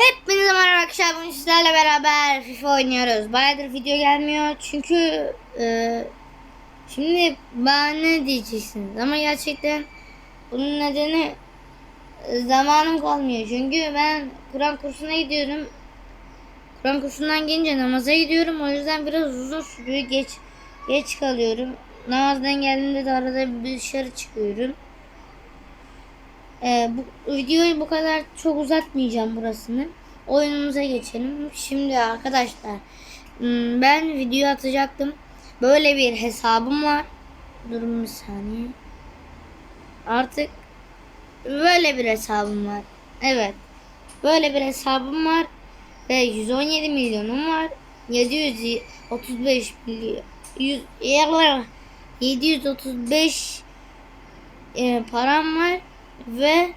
Hepinize merhaba arkadaşlar. Bugün sizlerle beraber FIFA oynuyoruz. Bayağıdır video gelmiyor çünkü e, şimdi bana ne diyeceksiniz ama gerçekten bunun nedeni e, zamanım kalmıyor. Çünkü ben Kur'an kursuna gidiyorum. Kur'an kursundan gelince namaza gidiyorum. O yüzden biraz uzun sürüyor. Geç geç kalıyorum. Namazdan geldiğimde de arada bir dışarı çıkıyorum. Ee, bu videoyu bu kadar çok uzatmayacağım burasını. Oyunumuza geçelim. Şimdi arkadaşlar hmm, ben video atacaktım. Böyle bir hesabım var. Durun bir saniye. Artık böyle bir hesabım var. Evet. Böyle bir hesabım var. Ve 117 milyonum var. 735 milyon. 100, 735 e, param var. Ve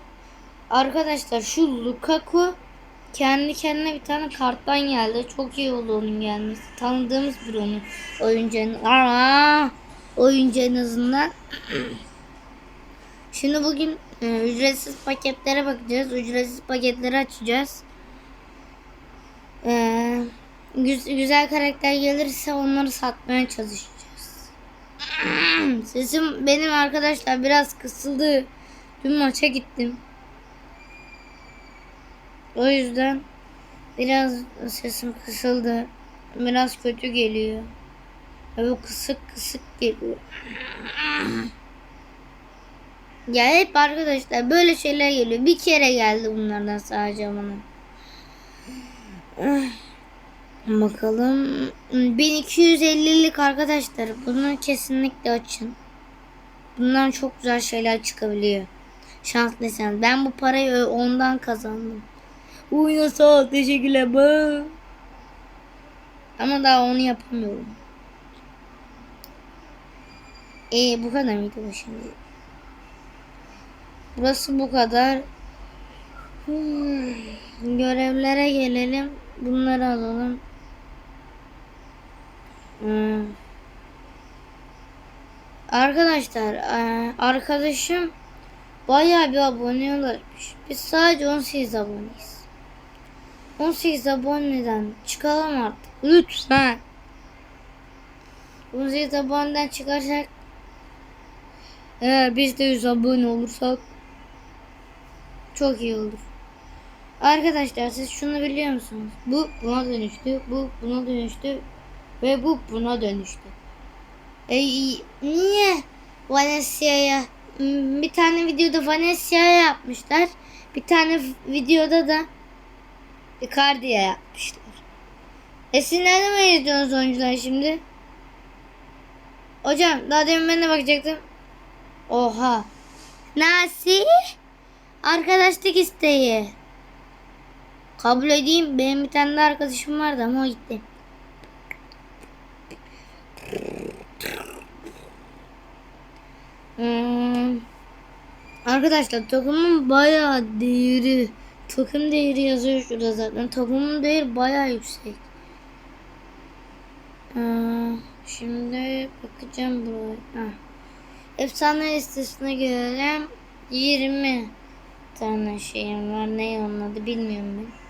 arkadaşlar şu Lukaku kendi kendine bir tane karttan geldi. Çok iyi oldu onun gelmesi. Tanıdığımız bir onun oyuncu. en- Aa, oyuncu en azından. Şimdi bugün e, ücretsiz paketlere bakacağız. Ücretsiz paketleri açacağız. E, güz- güzel karakter gelirse onları satmaya çalışacağız. Sesim benim arkadaşlar biraz kısıldı. Dün maça gittim. O yüzden biraz sesim kısıldı. Biraz kötü geliyor. Bu kısık kısık geliyor. Ya hep arkadaşlar böyle şeyler geliyor. Bir kere geldi bunlardan sadece bana. Bakalım. 1250'lik arkadaşlar. Bunu kesinlikle açın. Bundan çok güzel şeyler çıkabiliyor. Şanslısın. Ben bu parayı ondan kazandım. Uyuna sağ ol. Teşekkürler. Bye. Ama daha onu yapamıyorum. E bu kadar mıydı bu şimdi? Burası bu kadar. Hmm, Görevlere gelelim. Bunları alalım. Hmm. Arkadaşlar e, arkadaşım bayağı bir abone ulaşmış. Biz sadece 18 aboneyiz. 18 aboneden çıkalım artık. Lütfen. 18 aboneden çıkarsak eğer biz de 100 abone olursak çok iyi olur. Arkadaşlar siz şunu biliyor musunuz? Bu buna dönüştü, bu buna dönüştü ve bu buna dönüştü. E, niye Valencia'ya bir tane videoda Valencia'ya yapmışlar. Bir tane videoda da Icardi'ye yapmışlar. E siz nereden mi izliyorsunuz oyuncular şimdi? Hocam daha demin ben de bakacaktım. Oha. Nasıl? Arkadaşlık isteği. Kabul edeyim. Benim bir tane de arkadaşım vardı ama o gitti. Hmm. Arkadaşlar takımın bayağı değeri takım değeri yazıyor şurada zaten. Takımın değeri bayağı yüksek. Ee, şimdi bakacağım buraya. Heh. Efsane listesine görelim. 20 tane şeyim var. Ne onun adı bilmiyorum ben.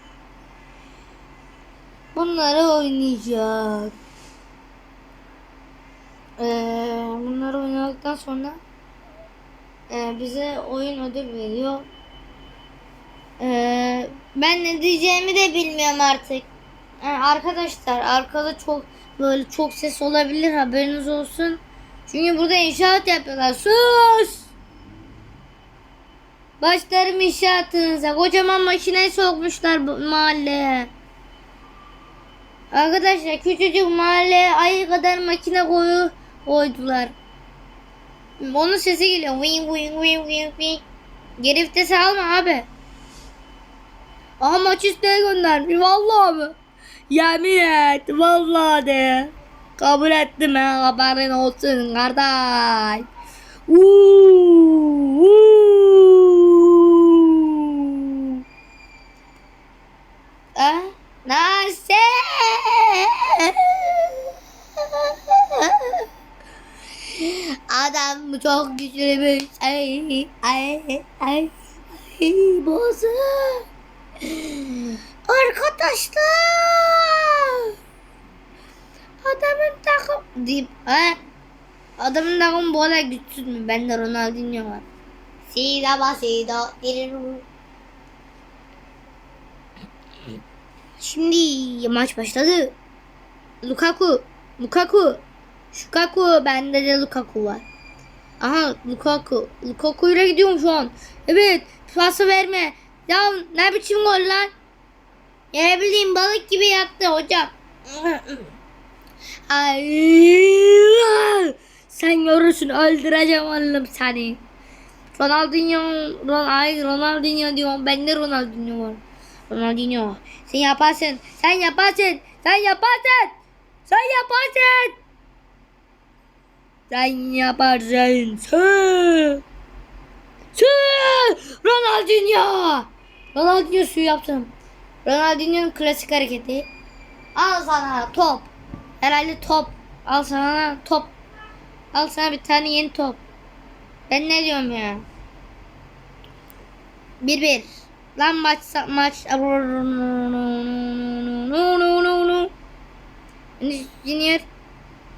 Bunları oynayacak. Ee, bunları oynadıktan sonra e, bize oyun ödül veriyor. Ee, ben ne diyeceğimi de bilmiyorum artık. Yani arkadaşlar arkada çok böyle çok ses olabilir haberiniz olsun. Çünkü burada inşaat yapıyorlar. Sus! Başlarım inşaatınıza. Kocaman makineyi sokmuşlar mahalleye. Arkadaşlar küçücük mahalleye ayı kadar makine koyu koydular. Onun sesi geliyor. Wing wing wing wing wing. Geri vitesi alma abi. Aha maç isteğe göndermiş. Vallahi mi? Yemin et. Vallahi de. Kabul ettim ha. Haberin olsun kardeş. Uuu, uuu. Ah, nasıl? Adam çok güçlüymüş. Ay, ay, ay, ay, bozu. Arkadaşlar. Adamın takım deyip he? Adamın takımı bu kadar güçsüz mü? Bende Ronaldinho var. Sida basida. Şimdi maç başladı. Lukaku, Lukaku, Lukaku, bende de Lukaku var. Aha Lukaku, Lukaku gidiyorum şu an. Evet, pası verme. Ya ne biçim gol lan? Ya bileyim balık gibi yattı hocam. Ay, sen görürsün öldüreceğim oğlum seni. Ronaldinho, Ron, ay Ronaldinho diyorum. Bende Ronaldinho var. Ronaldinho. Sen yaparsın. Sen yaparsın. Sen yaparsın. Sen yaparsın. Sen yaparsın. Sen. Sen. Ronaldinho. Ronaldinho suyu yaptım. Ronaldinho'nun klasik hareketi. Al sana top. Herhalde top. Al sana top. Al sana bir tane yeni top. Ben ne diyorum ya? Bir bir. Lan maç maç. Junior.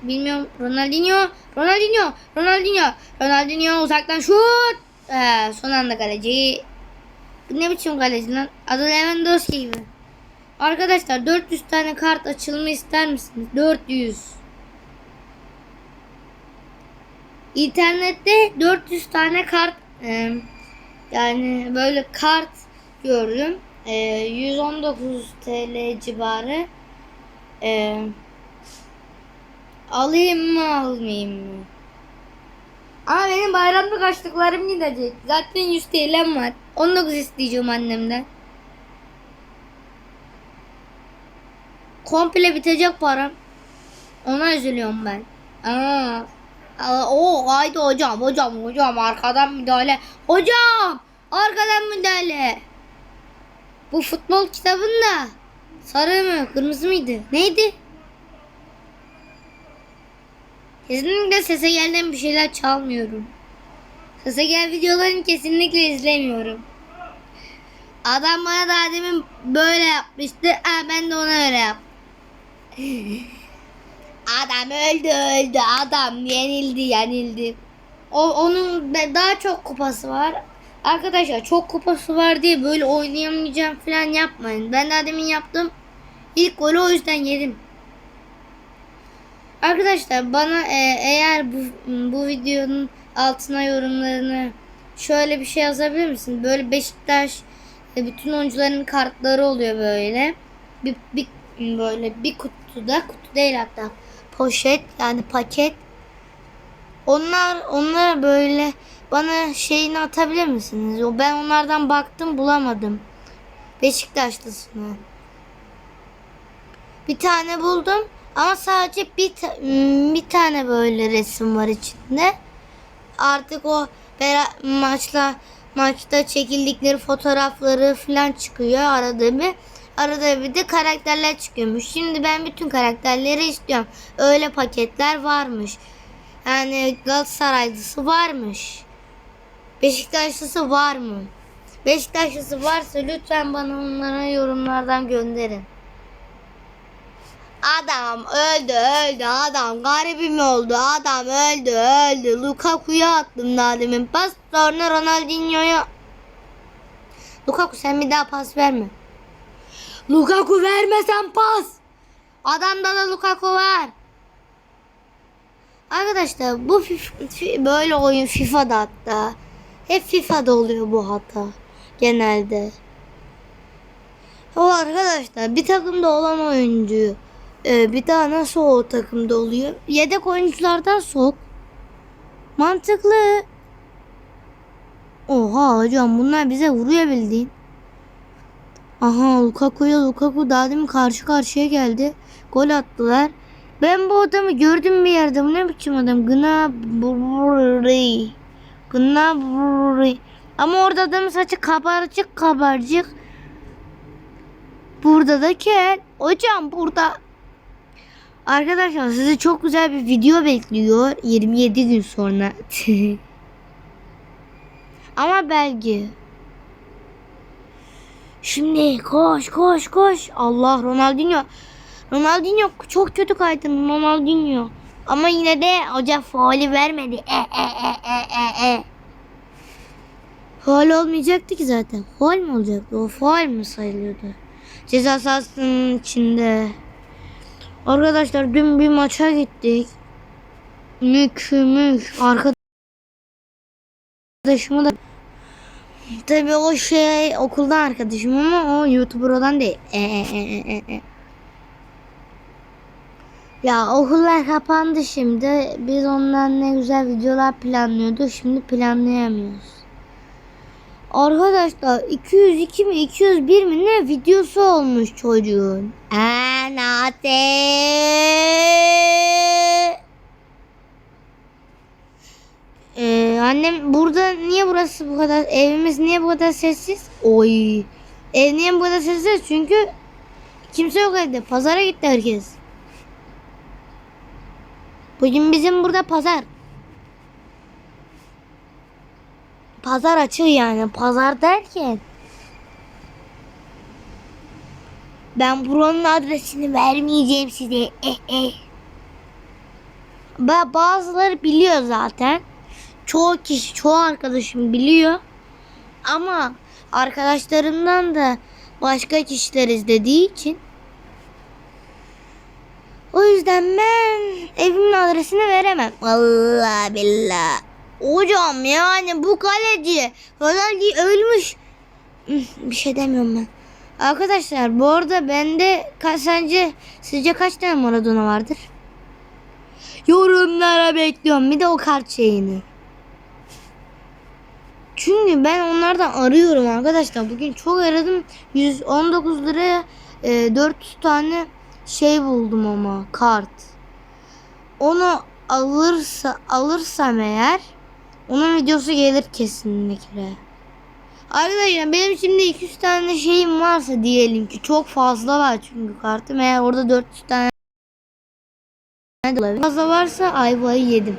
Bilmiyorum. Ronaldinho. Ronaldinho. Ronaldinho. Ronaldinho uzaktan şut. Ee, son anda kaleci. Bu ne biçim kaleci lan? Adı Lewandowski gibi. Arkadaşlar 400 tane kart açılımı ister misiniz? 400. İnternette 400 tane kart e, yani böyle kart gördüm. E, 119 TL civarı. E, alayım mı almayayım mı? Ama benim bayramlık açtıklarım gidecek. Zaten 100 TL'm var. 19 isteyeceğim annemden. Komple bitecek param. Ona üzülüyorum ben. Aa, aa, o haydi hocam hocam hocam arkadan müdahale. Hocam arkadan müdahale. Bu futbol kitabında sarı mı kırmızı mıydı? Neydi? Kesinlikle sese gelden bir şeyler çalmıyorum. Sese gel videolarını kesinlikle izlemiyorum. Adam bana daha demin böyle yapmıştı. Aa, ben de ona öyle yaptım. Adam öldü öldü. Adam yenildi yenildi. O, onun daha çok kupası var. Arkadaşlar çok kupası var diye böyle oynayamayacağım falan yapmayın. Ben daha demin yaptım. İlk golü o yüzden yedim. Arkadaşlar bana e, eğer bu, bu videonun altına yorumlarını şöyle bir şey yazabilir misin? Böyle Beşiktaş e, bütün oyuncuların kartları oluyor böyle. Bir, bir böyle bir kutuda kutu değil hatta poşet yani paket. Onlar onlar böyle bana şeyini atabilir misiniz? O ben onlardan baktım bulamadım. Beşiktaşlısını. Bir tane buldum ama sadece bir ta- hmm, bir tane böyle resim var içinde. Artık o maçla maçta çekildikleri fotoğrafları falan çıkıyor arada bir. Arada bir de karakterler çıkıyormuş. Şimdi ben bütün karakterleri istiyorum. Öyle paketler varmış. Yani Galatasaraylısı varmış. Beşiktaşlısı var mı? Beşiktaşlısı varsa lütfen bana onlara yorumlardan gönderin. Adam öldü öldü. Adam garibim oldu. Adam öldü öldü. Lukaku'ya attım daha demin. Pas sonra Ronaldinho'ya. Lukaku sen bir daha pas verme. Lukaku vermesen pas. Adamda da Lukaku var. Arkadaşlar bu böyle oyun FIFA'da hatta. Hep FIFA'da oluyor bu hata genelde. O arkadaşlar bir takımda olan oyuncu e, bir daha nasıl o takımda oluyor? Yedek oyunculardan sok. Mantıklı. Oha hocam bunlar bize vuruyor bildiğin. Aha Lukaku'ya Lukaku daha demin karşı karşıya geldi. Gol attılar. Ben bu adamı gördüm bir yerde. Bu ne biçim adam? Gnabry. Gnabry. Ama orada adamın saçı kabarcık kabarcık. Burada da kel. Hocam burada. Arkadaşlar sizi çok güzel bir video bekliyor. 27 gün sonra. Ama belge. Şimdi koş koş koş. Allah Ronaldinho. Ronaldinho çok kötü kaydın Ronaldinho. Ama yine de hoca faali vermedi. E e e e e e. Faal olmayacaktı ki zaten. Faal mi olacaktı? O faal mi sayılıyordu? Ceza sahasının içinde. Arkadaşlar dün bir maça gittik. Mük mük. Arkadaşımı da Tabii o şey okuldan arkadaşım ama o YouTuber olan değil. E, e, e, e, e. Ya okullar kapandı şimdi. Biz ondan ne güzel videolar planlıyorduk. Şimdi planlayamıyoruz. Arkadaşlar 202 mi 201 mi ne videosu olmuş çocuğun. Anate. Ee, annem burada niye burası bu kadar evimiz niye bu kadar sessiz? Oy. Ev niye bu kadar sessiz? Çünkü kimse yok evde. Pazara gitti herkes. Bugün bizim burada pazar. Pazar açık yani. Pazar derken. Ben buranın adresini vermeyeceğim size. Eh eh. Ba- Bazıları biliyor zaten. Çoğu kişi, çoğu arkadaşım biliyor. Ama arkadaşlarımdan da başka kişiler izlediği için o yüzden ben evimin adresini veremem. Allah billah. Hocam yani bu kaleci Ronaldo ölmüş. Bir şey demiyorum ben. Arkadaşlar bu arada bende sence sizce kaç tane Maradona vardır? Yorumlara bekliyorum. Bir de o kart şeyini. Çünkü ben onlardan arıyorum arkadaşlar. Bugün çok aradım. 119 liraya e, 400 tane şey buldum ama kart. Onu alırsa alırsam eğer onun videosu gelir kesinlikle. Arkadaşlar benim şimdi 200 tane şeyim varsa diyelim ki çok fazla var çünkü kartım. Eğer orada 400 tane fazla varsa ayvayı yedim.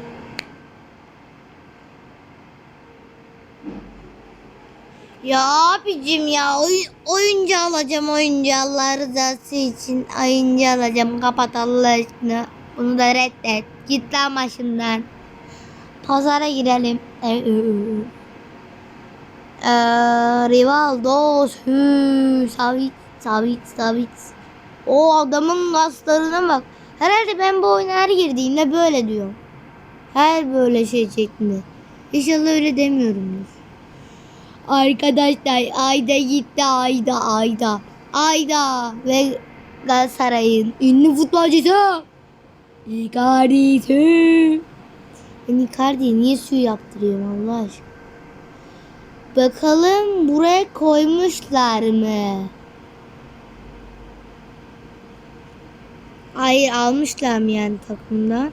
Ya abicim ya oy, oyuncu alacağım oyuncu Allah rızası için oyuncu alacağım. Kapat Allah aşkına. Bunu da reddet. Git lan başımdan pazara girelim. Ee, e, e, e. Ee, Rivaldo hü, Savic Savic Savic. O adamın kaslarına bak. Herhalde ben bu oyuna her girdiğimde böyle diyorum. Her böyle şey şeklinde İnşallah öyle demiyorumdur. Arkadaşlar Ayda gitti Ayda Ayda. Ayda ve Galatasaray'ın ünlü futbolcusu. Icardi. Su. Ben Icardi'ye niye su yaptırıyorum Allah aşkına? Bakalım buraya koymuşlar mı? Hayır almışlar mı yani takımdan?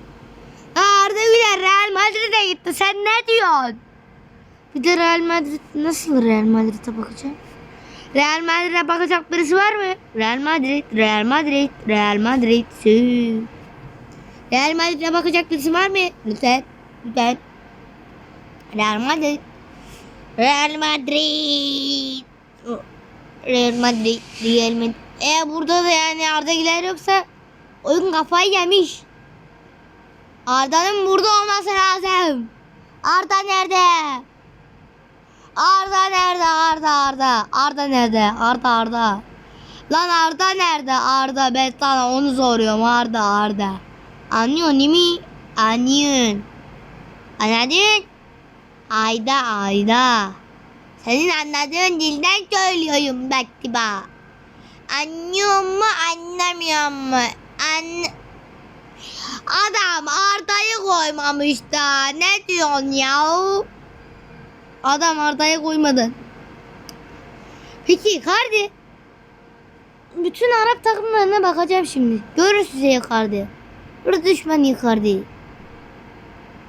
Aa, Arda Güler Real Madrid'e gitti. Sen ne diyorsun? Bir de Real Madrid nasıl Real Madrid'e bakacağım? Real Madrid'e bakacak birisi var mı? Real Madrid, Real Madrid, Real Madrid. Real Madrid'e bakacak birisi var mı? Lütfen, lütfen. Real Madrid. Real Madrid. Real Madrid, Real Madrid. E burada da yani Arda Güler yoksa oyun kafayı yemiş. Arda'nın burada olması lazım. Arda nerede? Arda nerede? Arda Arda. Arda nerede? Arda Arda. Lan Arda nerede? Arda ben sana onu soruyorum. Arda Arda. Anlıyorsun değil mi? Anlıyorsun. Anladın? Ayda Ayda. Senin anladığın dilden söylüyorum bak tiba. Anlıyor mu anlamıyor mu? An Adam Arda'yı koymamış da. Ne diyorsun ya? Adam Arda'ya koymadı. Peki Icardi. Bütün Arap takımlarına bakacağım şimdi. Görür size Icardi. Bir düşman Icardi.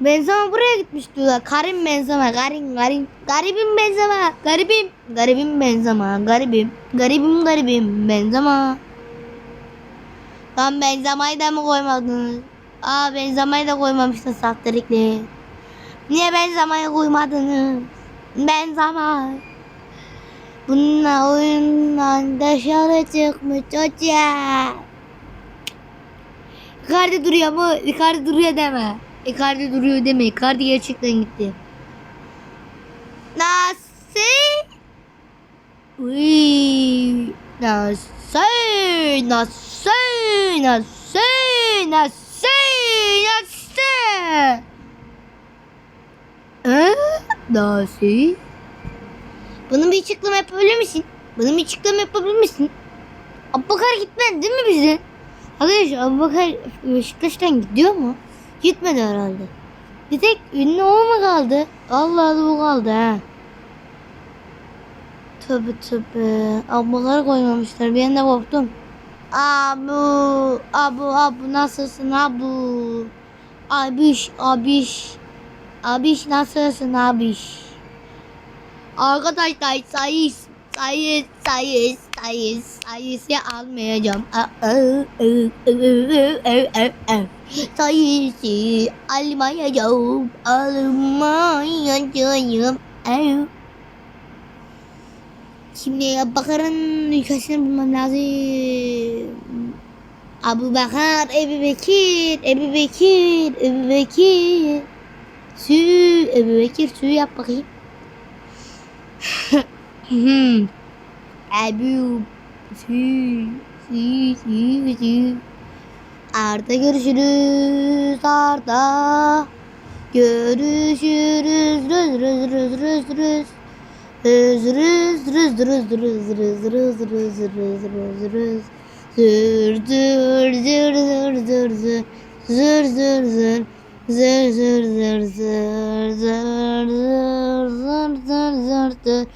Benzema buraya gitmişti da. Karim Benzema, Karim, Karim. Garibim Benzema, garibim. Garibim Benzema, garibim. Garibim, garibim Benzema. Lan Benzema'yı da mı koymadınız? Aa Benzema'yı da koymamıştın sahterikli. Niye Benzema'yı koymadınız? Benzema. Bununla oyundan dışarı çıkmış çocuğa. Icardi duruyor mu? Icardi duruyor deme. Icardi duruyor deme. Icardi gerçekten gitti. Nasıl? Uy, nasıl? Nasıl? Nasıl? Nasıl? Nasıl? Ee, nasıl? Bunun bir açıklama yapabilir misin? Bunun bir açıklama yapabilir misin? Abubakar gitmedi değil mi bize? Arkadaşlar Abubakar Beşiktaş'tan gidiyor mu? Gitmedi herhalde. Bir tek ünlü o mu kaldı? Allah Allah bu kaldı ha. Tövbe tövbe. Abubakar koymamışlar. Bir anda korktum. Abu, abu, abu nasılsın abu? Abiş, abiş. Abiş nasılsın abiş? Arkadaşlar sayı sayı sayı sayı sayısı almayacağım. Sayısı almayacağım. Almayacağım. Şimdi Bakar'ın ülkesini bulmam lazım. Abu Bakar, Ebu Bekir, Ebu Bekir, Ebu Bekir. Sü, Ebu Bekir sü yap bakayım. Hmm. Ebu. Arda görüşürüz Arda. Görüşürüz rüz rüz rüz rüz rüz. Rüz rüz rüz rüz rüz rüz rüz rüz rüz rüz rüz. Zür zür zür zür zür zür. Zür zür zür. Zır zır zır zır zır zır zır zır zır zır.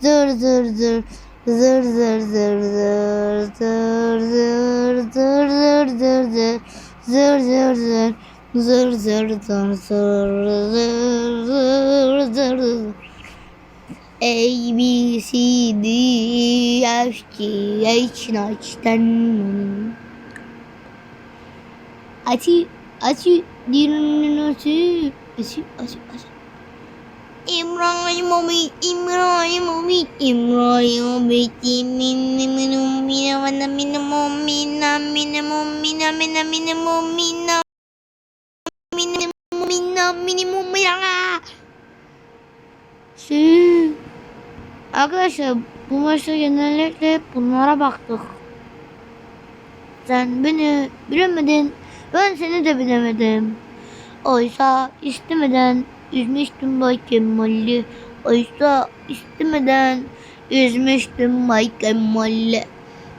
Zır zır zır. Zır zır zır zır zır zır zır zır zır zır. Zır zır zır. Zır zır zır zır zır zır zır. A, B, C, D, F, G, H, H, ten. Açı, açı, açı, açı, açı, açı. İbrahimovic, İbrahimovic, İbrahimovic, minimum, minimum, minimum, minimum, minimum, minimum, minimum, minimum, minimum, minimum, minimum, arkadaşlar bu maçta genellikle bunlara baktık. Sen beni bilemedin, ben seni de bilemedim. Oysa istemeden üzmüştüm Bay Kemal'i. Oysa istemeden üzmüştüm Bay Kemal'i.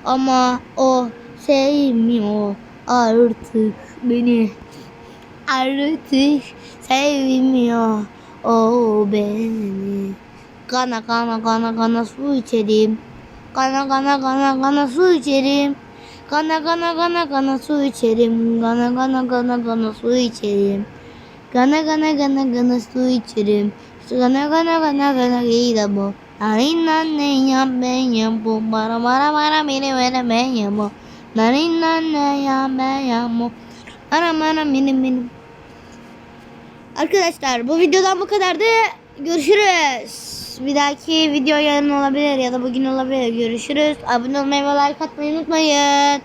Ama o sevmiyor artık beni. Artık sevmiyor o beni. Kana kana kana kana su içerim. Kana kana kana kana su içerim. Kana kana kana kana su içerim. Kana kana kana kana su içerim. Gana gana gana gana su içerim. Gana gana gana gana gıyla bu. Narin nanne yap ben yap bu. Bara bara bara beni vere ben yap bu. Narin nanne yap ben yap bu. Ara mara benim benim. Arkadaşlar bu videodan bu kadardı. Görüşürüz. Bir dahaki video yarın olabilir ya da bugün olabilir. Görüşürüz. Abone olmayı ve like atmayı unutmayın.